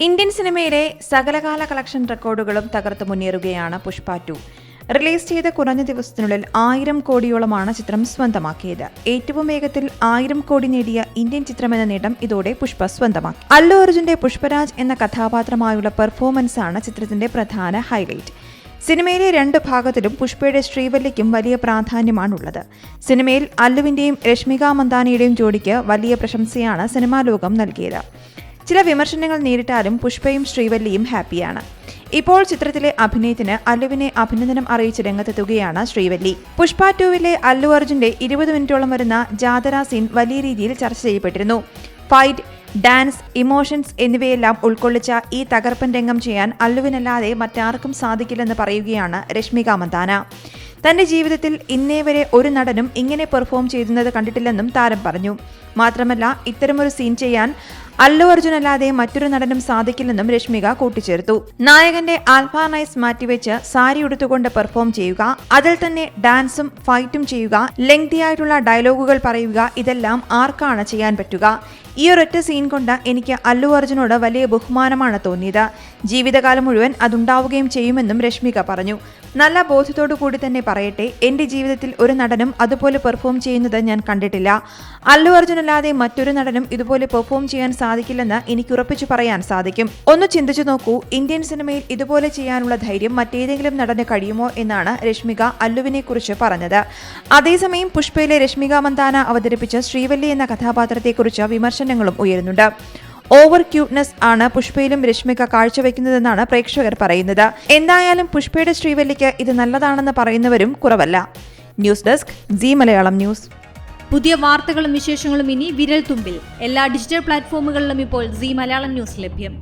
Indian സിനിമയിലെ സകലകാല collection റെക്കോർഡുകളും തകർത്ത് മുന്നേറുകയാണ് പുഷ്പ ടു. റിലീസ് ചെയ്ത കുറഞ്ഞ ദിവസത്തിനുള്ളിൽ ആയിരം കോടിയോളമാണ് ചിത്രം സ്വന്തമാക്കിയത്. ഏറ്റവും വേഗത്തിൽ ആയിരം കോടി നേടിയ ഇന്ത്യൻ ചിത്രമെന്ന നേട്ടം ഇതോടെ പുഷ്പ സ്വന്തമാക്കി. അല്ലു അർജുന്റെ പുഷ്പരാജ് എന്ന കഥാപാത്രമായുള്ള പെർഫോമൻസാണ് ചിത്രത്തിന്റെ പ്രധാന ഹൈലൈറ്റ്. സിനിമയിലെ രണ്ട് ഭാഗത്തിലും പുഷ്പയുടെ ശ്രീവല്ലിക്കും വലിയ പ്രാധാന്യമാണുള്ളത്. സിനിമയിൽ അല്ലുവിന്റെയും രശ്മിക മന്ദാനയുടെയും ജോഡിക്ക് വലിയ പ്രശംസയാണ് സിനിമാ ലോകം നൽകിയത്. ചില വിമർശനങ്ങൾ നേരിട്ടാലും പുഷ്പയും ശ്രീവല്ലിയും ഹാപ്പിയാണ്. ഇപ്പോൾ ചിത്രത്തിലെ അഭിനയത്തിന് അല്ലുവിനെ അഭിനന്ദനം അറിയിച്ച് രംഗത്തെത്തുകയാണ് ശ്രീവല്ലി. പുഷ്പ ടൂവിലെ അല്ലു അർജുന്റെ ഇരുപത് മിനിറ്റോളം വരുന്ന ജാതര സീൻ വലിയ രീതിയിൽ ചർച്ച ചെയ്യപ്പെട്ടിരുന്നു. ഫൈറ്റ് ഡാൻസ് ഇമോഷൻസ് എന്നിവയെല്ലാം ഉൾക്കൊള്ളിച്ച ഈ തകർപ്പൻ രംഗം ചെയ്യാൻ അല്ലുവിനല്ലാതെ മറ്റാർക്കും സാധിക്കില്ലെന്ന് പറയുകയാണ് രശ്മിക മന്ദാന. തന്റെ ജീവിതത്തിൽ ഇന്നേ വരെ ഒരു നടനും ഇങ്ങനെ പെർഫോം ചെയ്യുന്നത് കണ്ടിട്ടില്ലെന്നും താരം പറഞ്ഞു. മാത്രമല്ല ഇത്തരമൊരു സീൻ ചെയ്യാൻ അല്ലു അർജുൻ അല്ലാതെ മറ്റൊരു നടനും സാധിക്കില്ലെന്നും രശ്മിക കൂട്ടിച്ചേർത്തു. നായകന്റെ ആൽഫാ നൈസ് മാറ്റിവെച്ച് സാരി ഉടുത്തുകൊണ്ട് പെർഫോം ചെയ്യുക അതിൽ തന്നെ ഡാൻസും ഫൈറ്റും ചെയ്യുക ലെങ്തി ആയിട്ടുള്ള ഡയലോഗുകൾ പറയുക ഇതെല്ലാം ആർക്കാണ് ചെയ്യാൻ പറ്റുക? ഈ ഒരൊറ്റ സീൻ കൊണ്ട് എനിക്ക് അല്ലു അർജുനോട് വലിയ ബഹുമാനമാണ് തോന്നിയത്. ജീവിതകാലം മുഴുവൻ അതുണ്ടാവുകയും ചെയ്യുമെന്നും രശ്മിക പറഞ്ഞു. നല്ല ബോധ്യത്തോടു കൂടി തന്നെ പറയട്ടെ എന്റെ ജീവിതത്തിൽ ഒരു നടനും അതുപോലെ പെർഫോം ചെയ്യുന്നത് ഞാൻ കണ്ടിട്ടില്ല. അല്ലു അർജുനല്ലാതെ മറ്റൊരു നടനും ഇതുപോലെ പെർഫോം ചെയ്യാൻ സാധിക്കില്ലെന്ന് എനിക്ക് ഉറപ്പിച്ചു പറയാൻ സാധിക്കും. ഒന്ന് ചിന്തിച്ചു നോക്കൂ ഇന്ത്യൻ സിനിമയിൽ ഇതുപോലെ ചെയ്യാനുള്ള ധൈര്യം മറ്റേതെങ്കിലും നടന് കഴിയുമോ എന്നാണ് രശ്മിക അല്ലുവിനെ കുറിച്ച് പറഞ്ഞത്. അതേസമയം പുഷ്പയിലെ രശ്മിക മന്ദാന അവതരിപ്പിച്ച ശ്രീവല്ലി എന്ന കഥാപാത്രത്തെക്കുറിച്ച് വിമർശനങ്ങളും ഉയരുന്നുണ്ട്. ഓവർ ക്യൂട്ട്നെസ് ആണ് പുഷ്പയിലും രശ്മിക കാഴ്ചവെക്കുന്നതെന്നാണ് പ്രേക്ഷകർ പറയുന്നത്. എന്തായാലും പുഷ്പയുടെ ശ്രീവല്ലിക്ക് ഇത് നല്ലതാണെന്ന് പറയുന്നവരും കുറവല്ല. News desk Zee Malayalam news. പുതിയ വാർത്തകളും വിശേഷങ്ങളും ഇനി വിരൽ തുമ്പിൽ. എല്ലാ ഡിജിറ്റൽ പ്ലാറ്റ്ഫോമുകളിലും ഇപ്പോൾ സി മലയാളം ന്യൂസ് ലഭ്യം.